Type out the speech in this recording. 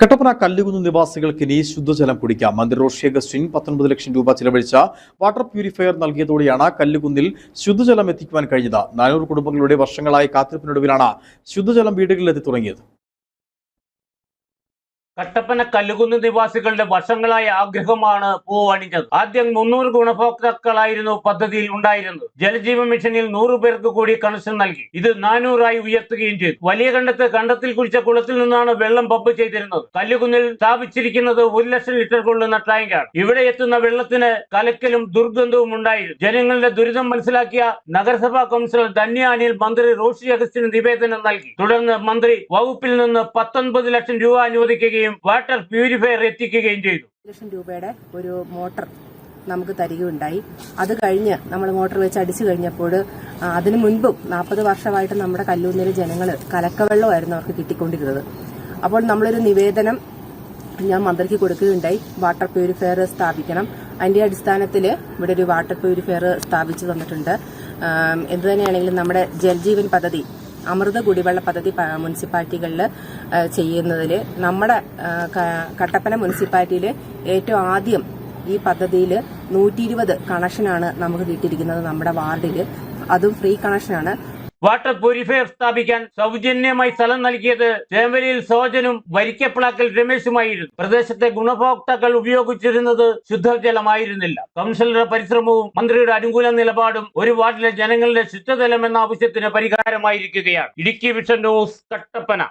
കട്ടപ്പന കല്ലുകുന്ന് നിവാസികൾക്ക് ഇനി ശുദ്ധജലം കുടിക്കാം. മന്ത്രി റോഷി അഗസ്റ്റിൻ പത്തൊൻപത് ലക്ഷം രൂപ ചിലവഴിച്ച വാട്ടർ പ്യൂരിഫയർ നൽകിയതോടെയാണ് കല്ലുകുന്നിൽ ശുദ്ധജലം എത്തിക്കുവാൻ കഴിഞ്ഞത്. നാനൂറ് കുടുംബങ്ങളുടെ വർഷങ്ങളായി കാത്തിരിപ്പിനൊടുവിലാണ് ശുദ്ധജലം വീടുകളിലെത്തി തുടങ്ങിയത്. കട്ടപ്പന കല്ലുകുന്ന് നിവാസികളുടെ വർഷങ്ങളായ ആഗ്രഹമാണ് പൂവണിഞ്ഞത്. ആദ്യം മുന്നൂറ് ഗുണഭോക്താക്കളായിരുന്നു പദ്ധതിയിൽ ഉണ്ടായിരുന്നത്. ജലജീവൻ മിഷനിൽ നൂറ് പേർക്ക് കൂടി കണക്ഷൻ നൽകി. ഇത് നാനൂറായി ഉയർത്തുകയും ചെയ്തു. വലിയ കണ്ടത്ത് കണ്ടത്തിൽ കുഴിച്ച കുളത്തിൽ നിന്നാണ് വെള്ളം പമ്പ് ചെയ്തിരുന്നത്. കല്ലുകുന്നിൽ സ്ഥാപിച്ചിരിക്കുന്നത് ഒരു ലക്ഷം ലിറ്റർ കൊള്ളുന്ന ടാങ്കാണ്. ഇവിടെ എത്തുന്ന വെള്ളത്തിന് കലക്കലും ദുർഗന്ധവും ഉണ്ടായിരുന്നു. ജനങ്ങളുടെ ദുരിതം മനസ്സിലാക്കിയ നഗരസഭാ കൗൺസിലർ ധന്യ അനിൽ മന്ത്രി റോഷി അഗസ്റ്റിന് നിവേദനം നൽകി. തുടർന്ന് മന്ത്രി വകുപ്പിൽ നിന്ന് പത്തൊൻപത് ലക്ഷം രൂപ അനുവദിക്കുകയും വാട്ടർ പ്യൂരിഫയർ എത്തിക്കുകയും ചെയ്തു. ലക്ഷം രൂപയുടെ ഒരു മോട്ടർ നമുക്ക് തരികയുണ്ടായി. അത് കഴിഞ്ഞ് നമ്മൾ മോട്ടർ വെച്ച് അടിച്ചു കഴിഞ്ഞപ്പോൾ അതിനു മുൻപും നാൽപ്പത് വർഷമായിട്ട് നമ്മുടെ കല്ലൂന്നിലെ ജനങ്ങൾ കലക്കവെള്ളമായിരുന്നു അവർക്ക് കിട്ടിക്കൊണ്ടിരുന്നത്. അപ്പോൾ നമ്മളൊരു നിവേദനം ഞാൻ മന്ത്രിക്ക് കൊടുക്കുകയുണ്ടായി. വാട്ടർ പ്യൂരിഫയർ സ്ഥാപിക്കണം. അതിന്റെ അടിസ്ഥാനത്തിൽ ഇവിടെ ഒരു വാട്ടർ പ്യൂരിഫയർ സ്ഥാപിച്ചു തന്നിട്ടുണ്ട്. എന്തു തന്നെയാണെങ്കിലും നമ്മുടെ ജൽജീവൻ പദ്ധതി അമൃത കുടിവെള്ള പദ്ധതി മുനിസിപ്പാലിറ്റികളിൽ ചെയ്യുന്നതിൽ നമ്മുടെ കട്ടപ്പന മുനിസിപ്പാലിറ്റിയിൽ ഏറ്റവും ആദ്യം ഈ പദ്ധതിയിൽ നൂറ്റി ഇരുപത് കണക്ഷനാണ് നമുക്ക് കിട്ടിയിരിക്കുന്നത് നമ്മുടെ വാർഡിൽ അതും ഫ്രീ കണക്ഷനാണ്. വാട്ടർ പ്യൂരിഫയർ സ്ഥാപിക്കാൻ സൗജന്യമായി സ്ഥലം നൽകിയത് ചേമ്പലിയിൽ സോജനും വരിക്കപ്പിളാക്കൽ രമേശുമായിരുന്നു. പ്രദേശത്തെ ഗുണഭോക്താക്കൾ ഉപയോഗിച്ചിരുന്നത് ശുദ്ധജലമായിരുന്നില്ല. കൗൺസിലറുടെ പരിശ്രമവും മന്ത്രിയുടെ അനുകൂല നിലപാടും ഒരു വാർഡിലെ ജനങ്ങളുടെ ശുദ്ധജലം എന്ന ആവശ്യത്തിന് പരിഹാരമായിരിക്കുകയാണ്. Idukki vision news Kattappana.